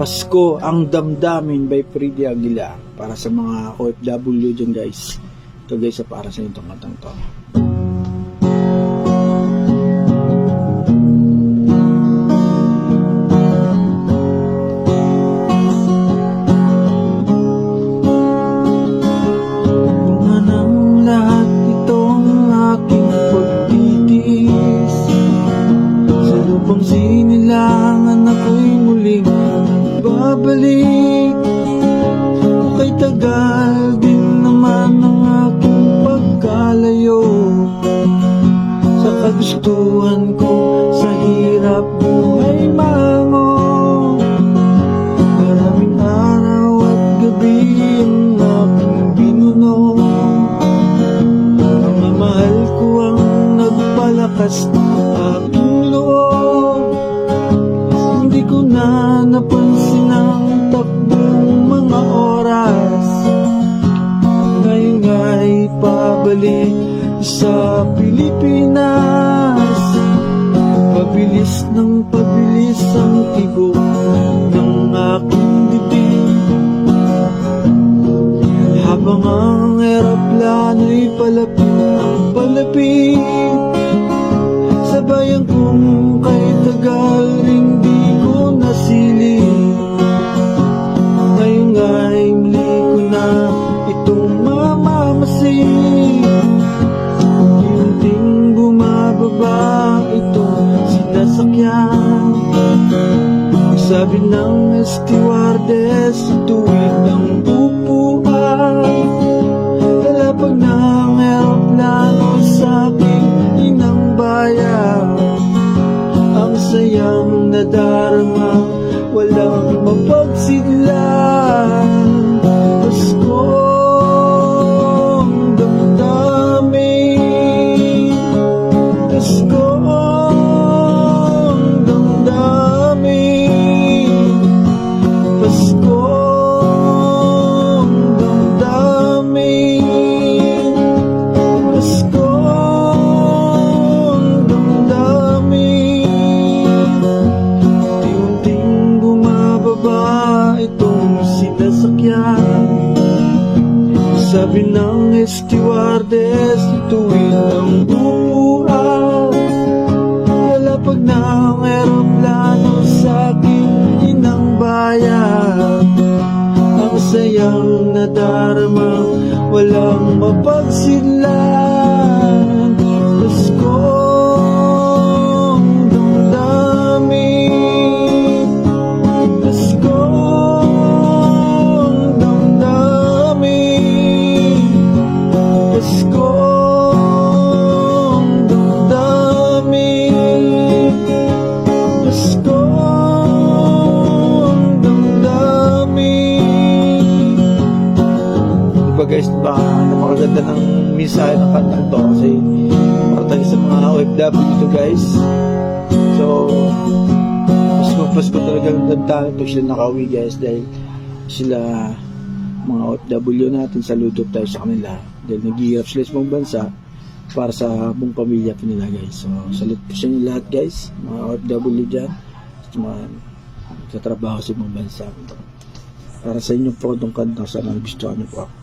Pasko ang damdamin by Freddy Aguilar para sa mga OFW dyan guys. Ito guys, para sa itong katang to. Bunga ng lahat itong aking pagtitis Sa lupang sinilangan ako'y muling babalik Kay tagal pabalik sa Pilipinas. Pabilis ng pabilis ang tibok ng aking dibdib Habang ang eroplano'y palapit ang palapit Sa bayan kong kay Sabi ng stewardess tuwid ng upuan Talapag ng aeroplano sa aking inang bayan Ang sayang nadarama Sabi ng stewardess tuwid ang upuan Lalapag ng eroplano sa aking inang bayan. Ang sayang nadarama walang mapagsidlan guys, ba, napakaganda ng mensahe ng kantang to kasi para tayo sa mga OFW to guys. So, Pasko, Pasko talaga ng damdamin pag sila nakauwi guys dahil sila mga OFW natin, saludo tayo sa kanila dahil naghihirap sila sa ibang bansa para sa buong pamilya po nila guys. So, salute po sa inyo lahat guys, mga OFW dyan, sa mga sa trabaho sa ibang bansa. Para sa inyo po itong kanta, sana gusto niyo po ako.